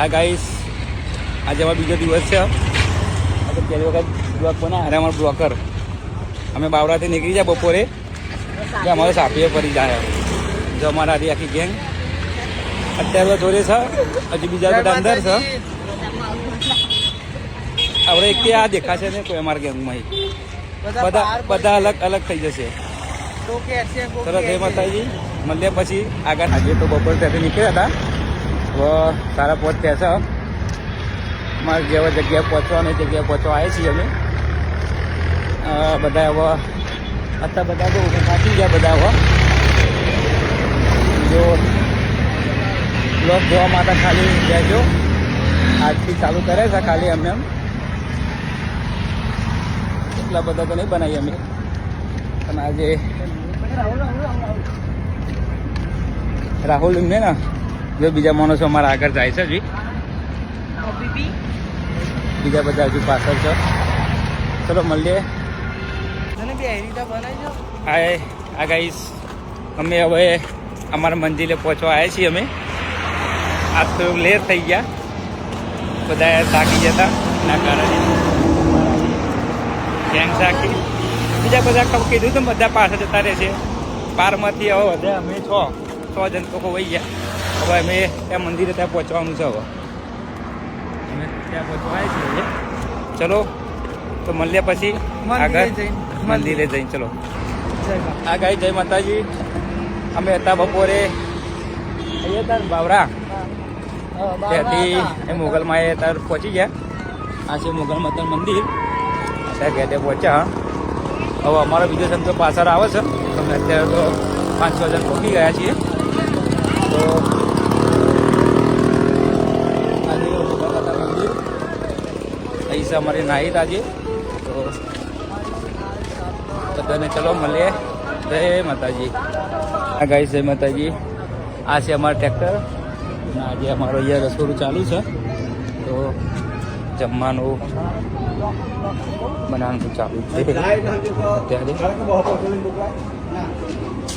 હા ગાઈસ આજે અમારો બીજો દિવસ છે. આ પહેલી વખત બ્લોક બના અને અમારો બ્લોકર. અમે બાવડાથી નીકળી જાય બપોરે. એટલે અમારે સાપીએ ફરી જાય. જો અમારા આરી આખી ગેંગ અત્યારે જોડે છે. હજી બીજા બધા અંદર છે. આપણે એક આ દેખાશે ને કોઈ અમારા ગેંગમાં બધા બધા અલગ અલગ થઈ જશે. સરસ જય માતાજી. મળીએ પછી આગળ. આજે તો બપોર ત્યાંથી નીકળ્યા હતા. તો સારા પહોંચ છે મારે જેવા જગ્યાએ પહોંચવાની જગ્યાએ પહોંચવા આવ્યા છીએ અમે. બધા હવે અત્યારે બધા બહુ પાછી ગયા બધા હવે જો બ્લોક જોવા માટે ખાલી જો આજથી ચાલુ કરે છે ખાલી અમે એમ. એટલા બધા તો નહીં બનાવીએ અમે. પણ આજે રાહુલ ને ને જો બીજા માણસો અમારા આગળ જાય છે હજી બીજા બધા હજુ પાછળ છે. ચલો મળીએ. હા આ ગાઈસ અમે હવે અમારા મંદિરે પહોંચવા આવ્યા છીએ અમે. આ તો લેટ થઈ ગયા. બધા થાકી જતા એના કારણે. ગેંગ થાકી બીજા બધા કીધું તો બધા પાછળ જતા રહેશે પારમાંથી હવે વધે અમે છ. છ જણ તો વહી ગયા. હવે અમે ત્યાં મંદિરે ત્યાં પહોંચવાનું છે હવે. અમે ત્યાં પહોંચવા આવ્યા છીએ ચલો તો મળીએ પછી. આગળ મંદિરે જઈને ચલો. આ ગાય જય માતાજી. અમે હતા બપોરે બાવરા. ત્યાંથી એ મુગલ એ તાર પહોંચી ગયા. આ છે મુગલ માતા મંદિર. અત્યારે ઘેટે પહોંચ્યા હવે અમારો બીજો સંતો પાછળ આવે છે. અમે અત્યારે તો પાંચ છ જણ પહોંચી ગયા છીએ. તો આજે મુગલ માતા મંદિર અહીં છે અમારી નાહિત આજે તો બધાને ચલો મળીએ. જય માતાજી. આ ગાઈ જય માતાજી. આ છે અમારું ટ્રેક્ટર. અને આજે અમારો અહીંયા રસોડું ચાલુ છે. તો જમવાનું બનાવવાનું ચાલુ છે. અત્યારે.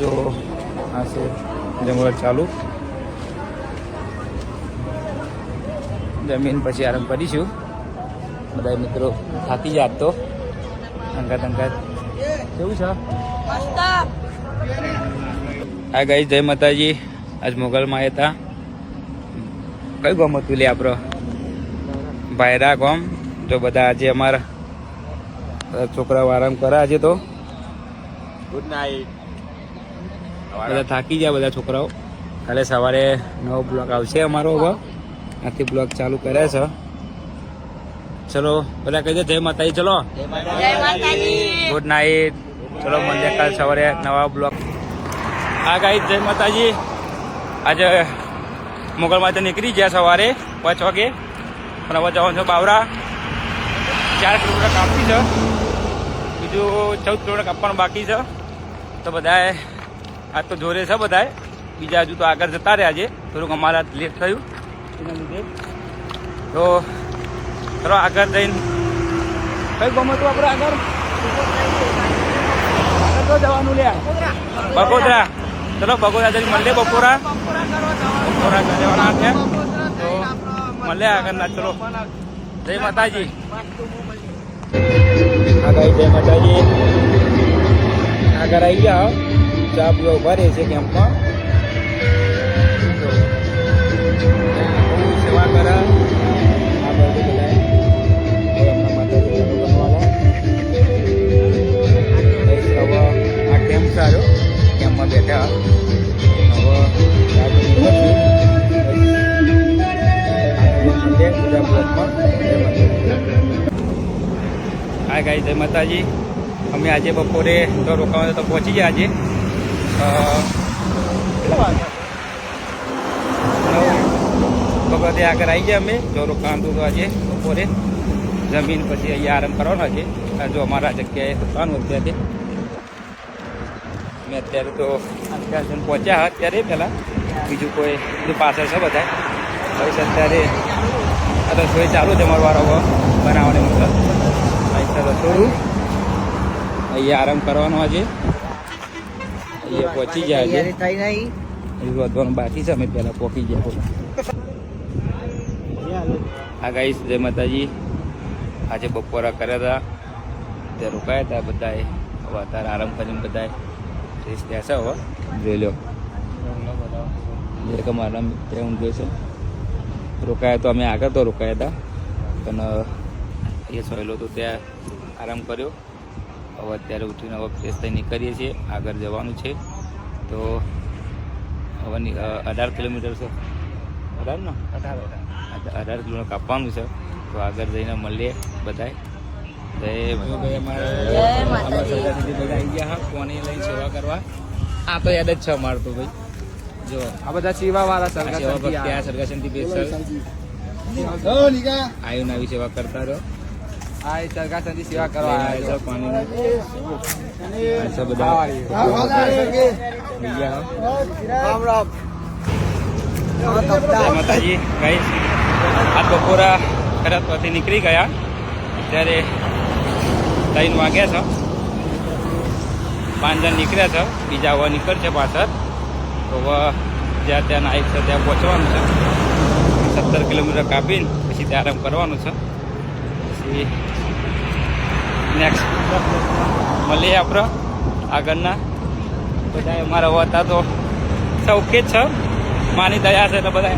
જો આ છે જમવાનું ચાલુ. જમીન પછી આરામ કરીશું. બધા મિત્રો થાકી જાત તો. અંગાત અંગાત. કેવું છે? આ ગઈ જય માતાજી. આજ મોગલમાં હતા કયું ગામ હતું લે આપણો? ભાયરા ગામ. જો બધા આજે અમારા છોકરાઓ આરામ કરે આજે તો. ગુડ નાઇટ બધા થાકી ગયા બધા છોકરાઓ. કાલે સવારે નવો બ્લોક આવશે અમારો હવે. આથી બ્લોક ચાલુ કર્યા છે. ચલો બધા કહી દે જય માતાજી ચલો. ગુડ નાઇટ ચલો મળીએ કાલ સવારે નવા બ્લોક આ ગાઈ જય માતાજી. આજે મોગલમાંથી નીકળી ગયા સવારે પાંચ વાગે. પણ હવે જવાનું છે બાવરા. ચાર કિલોમીટર કાપી છે. બીજું ચૌદ કિલોમીટર કાપવાનું બાકી છે. તો બધાએ આજ તો જોરે છે બધાએ. બીજા હજુ તો આગળ જતા રહ્યા છે. થોડુંક અમારા લેટ થયું. એના લીધે. તો ચલો આગળ જઈને કઈ ગમે હતું આપણે આગળ આગળ તો જવાનું લે બગોદરા ચલો બગોદરા જઈને મળીએ બપોરા બપોરા જવાના છે તો મળે આગળના ચલો જય માતાજી આગળ જય માતાજી આગળ આવી ગયા ચા પીવા ઊભા રહે છે કેમ્પમાં તો સેવા કરે સારો. કેમ્પમાં બેઠા. હા ગાઈ જય માતાજી. અમે આજે બપોરે તો રોકાવા તો પહોંચી ગયા આજે વાગ્યા આગળ આવી ગયા અમે જો રોકાણ તો આજે બપોરે. જમીન પછી અહીંયા આરામ કરવાનો છે. જો અમારા જગ્યાએ રોકાવાનું અત્યારે મેં અત્યારે તો અત્યારે પહોંચ્યા હા અત્યારે પહેલાં. બીજું કોઈ બીજું પાછળ છે બધા હવે અત્યારે આ રસોઈ ચાલુ છે અમારો વારો બનાવવાની મતલબ. અહીં રસોડું. અહીંયા આરામ કરવાનો આજે. અહીંયા પહોંચી ગયા આજે વધવાનું બાકી છે અમે પહેલાં પહોંચી ગયા હા ગાઈશ જય માતાજી. આજે બપોરા કર્યા હતા. ત્યાં રોકાયા હતા બધાએ. હવે અત્યારે આરામ કરીને બધાએ ફ્રેશ થયા છે હવે જોઈ લો. જે કે મારા મિત્ર ઊંઘે છે. રોકાયા તો અમે આગળ તો રોકાયા હતા. પણ એ સહેલો તો ત્યાં આરામ કર્યો. હવે અત્યારે ઉઠીને હવે ફ્રેશ થઈ નીકળીએ છીએ. આગળ જવાનું છે. તો હવે અઢાર કિલોમીટર છે. અઢાર ને અઢાર. અઢાર કિલોમીટર કાપવાનું છે. તો આગળ જઈને મળીએ બધાય. આ તો યાદ જ છે અમારું તો ભાઈ. જો આ બધા વાળા આ સેવા આ સરગાસનથી બેસલ આયુ આવી સેવા કરતા રહ્યો આ સરગાસનથી સેવા કરવા. આ છે બધા. માતાજી. ગાઈસ આજ બપોરા ખરાબ નીકળી ગયા. ત્યારે ત્રણ વાગ્યા છે. પાંચ જણ નીકળ્યા છે. બીજા હવે નીકળશે પાછળ. તો હવે જ્યાં ત્યાં નાઈક છે ત્યાં પહોંચવાનું છે. સત્તર કિલોમીટર કાપીને પછી ત્યાં આરામ કરવાનું છે. પછી નેક્સ્ટ મળીએ આપણે આગળના. બધા અમારા હતા તો સૌકે જ છે. માની દયા છે તો બધા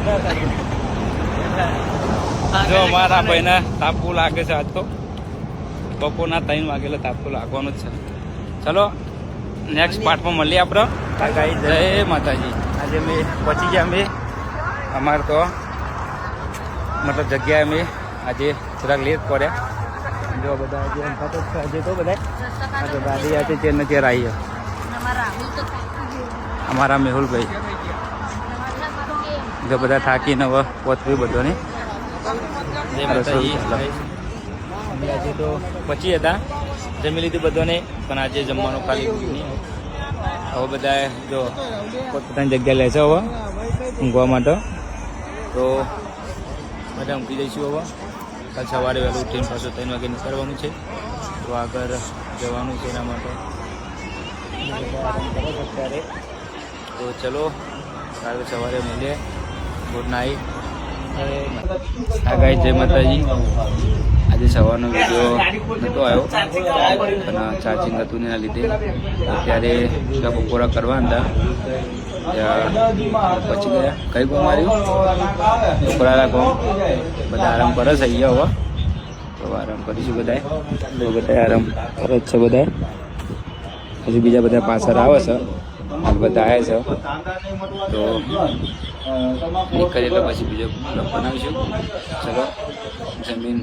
જો મારા ભાઈને તાપવું લાગે છે આજ તો. બપોરના ત્રણ વાગે તાપકો લાગવાનો લાગવાનું જ છે. ચલો નેક્સ્ટ પાર્ટમાં મળીએ આપણે. જય માતાજી. આજે અમે પહોંચી ગયા અમે. અમારે તો મતલબ જગ્યાએ અમે આજે થોડાક લેટ પડ્યા. જો બધા આજે આજે તો બધા આજે ગાડી આજે તે નથી આવી અમારા મેહુલભાઈ. જો બધા થાકીને હવે પહોંચવી બધોને. જય માતાજી. અમે આજે તો પછી હતા, જમી લીધું બધાને, પણ આજે જમવાનું ખાલી હવે બધા જો પોતપોતાની જગ્યા લે છે હવે, ઊંઘવા માટે. તો બધા ઊંઘી જઈશું હવે. કાલ સવારે વહેલું ઉઠીને પાછું ત્રણ વાગે નીકળવાનું છે. તો આગળ જવાનું છે એના માટે. અત્યારે તો ચલો, કાલે સવારે મળીએ. Good night. આ ગાય જય માતાજી. આજે સવારનો વીડિયો નહોતો આવ્યો. પણ ચાર્જિંગ હતું એના લીધે. અત્યારે ત્યાં બપોરા કરવા હતા. પહોંચી ગયા. કઈ ગો માર્યું છોકરાના ગો બધા આરામ કરે છે અહીંયા હવે. તો આરામ કરીશું બધાએ તો બધા આરામ કરે જ છે બધાએ હજુ બીજા બધા પાછળ આવે છે. બધા આવ્યા છે. તો કરીએ તો પછી બીજો બનાવીશું. ચલો, જમીન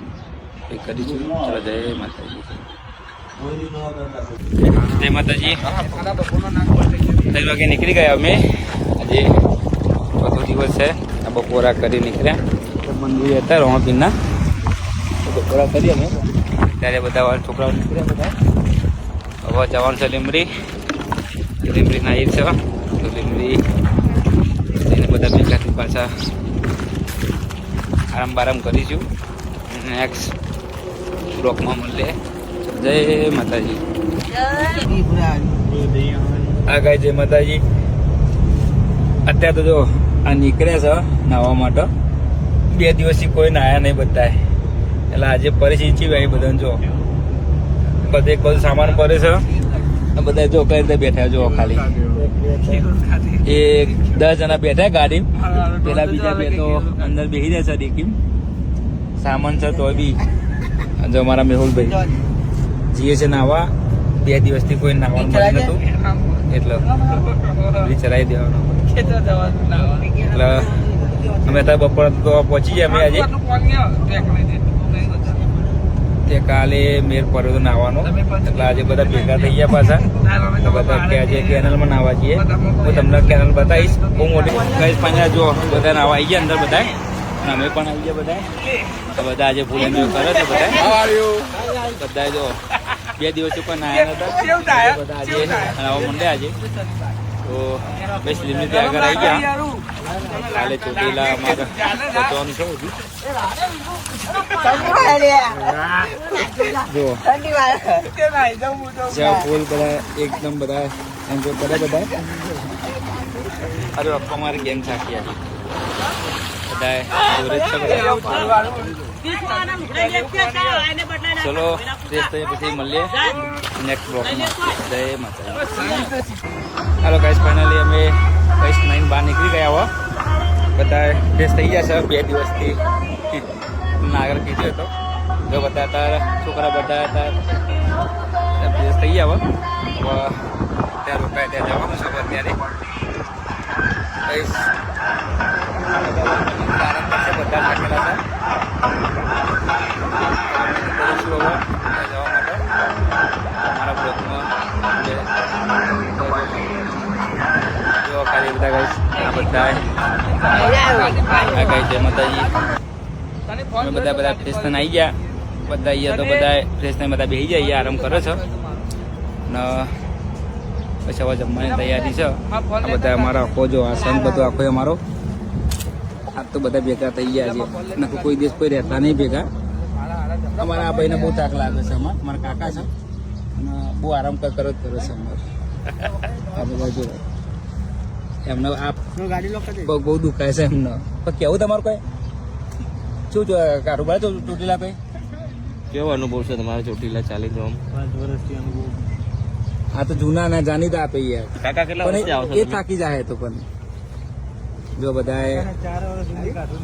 એ કરીશું ચલો જય માતાજી. જય માતાજી. ત્રણ વાગે નીકળી ગયા અમે. આજે ચોથો દિવસ છે. આ બપોરા કરી નીકળ્યા. મંદિર હતા રોમાપીરના. તો બપોરા કરી અમે. ત્યારે બધા છોકરાઓ નીકળ્યા બધા. હવે જવાનું છે લીમડી લીમડી નાઈ છે. તો લીમડી એને બધા ભેગાથી પાછા આરામ બારામ કરીશું. નેક્સ્ટ બ્લોકમાં મળે જય માતાજી. આ ગાય જય માતાજી. અત્યારે તો જો આ નીકળ્યા છે નાહવા માટે. બે દિવસથી કોઈ નાયા નહીં બધા એટલે આજે પરિસ્થિતિ ભાઈ બધાને, જો. બધે એક બધું સામાન પડે છે. બધા જો કઈ રીતે બેઠા જો ખાલી. એ દસ જણા બેઠા ગાડી. પેલા બીજા બે તો અંદર બેસી જાય છે સામાન છે તો બી. જો મારા મેહુલભાઈ જીએ છે નાવા બે દિવસથી કોઈ નાવાનું મળી નતું. એટલે ચલાવી દેવાનો. એટલે અમે અત્યારે બપોર તો પહોંચી ગયા અમે આજે. તે કાલે મેર પડ્યો તો નાવાનો. એટલે આજે બધા ભેગા થઈ ગયા પાછા. તો બધા કે આજે કેનલમાં નાવા છીએ હું તમને કેનલ બતાવીશ. બહુ મોટી કઈ પાંજા જો બધા નાવા આવી ગયા અંદર બધા અમે પણ આવી ગયા બધા તો બધા આજે ફૂલ એન્જોય કરે છે બધા બધા જો બે દિવસ ઉપર નાયા હતા બધા આજે નાવા મંડે આજે. તો બસ લીમડી આગળ આવી ગયા. કાલે ચોટીલા અમારે બચવાનું છે જો જ્યાં ફૂલ બધા એકદમ બધા એન્જોય કરે બધા અરે પપ્પા મારી ગેમ થાકી આવી બધા. ચલો ફ્રેશ થઈ પછી મળીએ. નેક્સ્ટ બ્લોકમાં જય માતા હાલો ગાઈસ ફાઇનલી અમે કઈશ નાઈન બહાર નીકળી ગયા હો. બધા ફ્રેશ થઈ ગયા છે. બે દિવસથી નાગર કીધું હતો. જો બધા તાર છોકરા બધા તાર ફ્રેશ થઈ ગયા હવે ત્યાં રોકાય ત્યાં જવાનું છે અત્યારે. કઈશ બધા જો ખાલી બધા ગાઈસ આ બધા આ ગાઈ જય અમે બધા બધા ફ્રેશ થઈને આવી ગયા બધા અહીંયા તો બધા ફ્રેશ થઈને બધા બેસી જાય આરામ કરે છે ને પછી હવે જમવાની તૈયારી છે બધા અમારા આખો જો આ સંઘ બધો આખો અમારો. તો બધા ભેગા થઈ ગયા છે. નકર કોઈ દિવસ કોઈ રહેતા નહીં ભેગા. અમારા આ ભાઈને બહુ થાક લાગે છે અમાર. મારા કાકા છે. અને બહુ આરામ કર કરો જ કરે છે અમારે. આ બધા જો એમને આ બહુ બહુ દુખાય છે એમને. પણ કેવું તમારું કઈ? શું જો કારોબાર છો ચોટીલા કઈ કેવો અનુભવ છે તમારે ચોટીલા ચાલી જવા આ તો જૂના ના જાણીતા આપે યાર. કાકા કેટલા વર્ષથી એ થાકી જાય તો પણ. જો બધાએ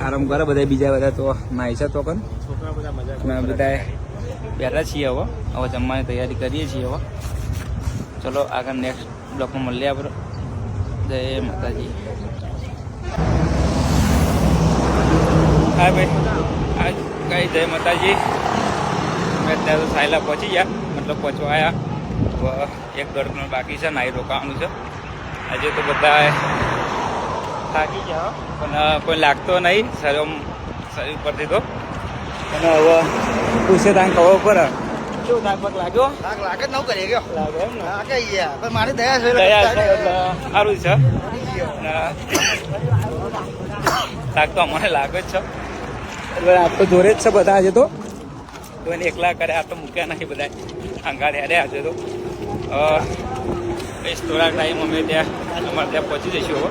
આરામ કરે બધા બીજા બધા તો છે તો પણ. અમે બધાએ બેઠા છીએ હવે. હવે જમવાની તૈયારી કરીએ છીએ હવે. ચલો, આગળ નેક્સ્ટ બ્લોકમાં મળીએ આપણે. જય માતાજી. હા ભાઈ. કઈ જય માતાજી. મેં અત્યારે તો સાયલા પહોંચી ગયા. મતલબ પહોંચવા આવ્યા એક દોઢ બાકી છે નાઈ રોકાવાનું છે. આજે તો બધા થાકી ગયા પણ કોઈ લાગતો નહીં. શરીર શરીર ઉપરથી તો. અને હવે પૂછે તાંગ ખબર પડે શું થાક પાક લાગ્યો? લાગે નવ કરી ગયો. લાગે એમ ને. લાગે યાર. પણ મારી દયા છે દયા છે સારું છે. થાક તો અમને લાગે જ છે. એટલે આ તો જોરે જ છે બધા આજે તો. કોઈને એકલા કરે આ તો મૂક્યા નહીં બધા. અંગાડે અરે આજે તો. બસ થોડાક ટાઈમ અમે ત્યાં અમારે ત્યાં પહોંચી જઈશું હવે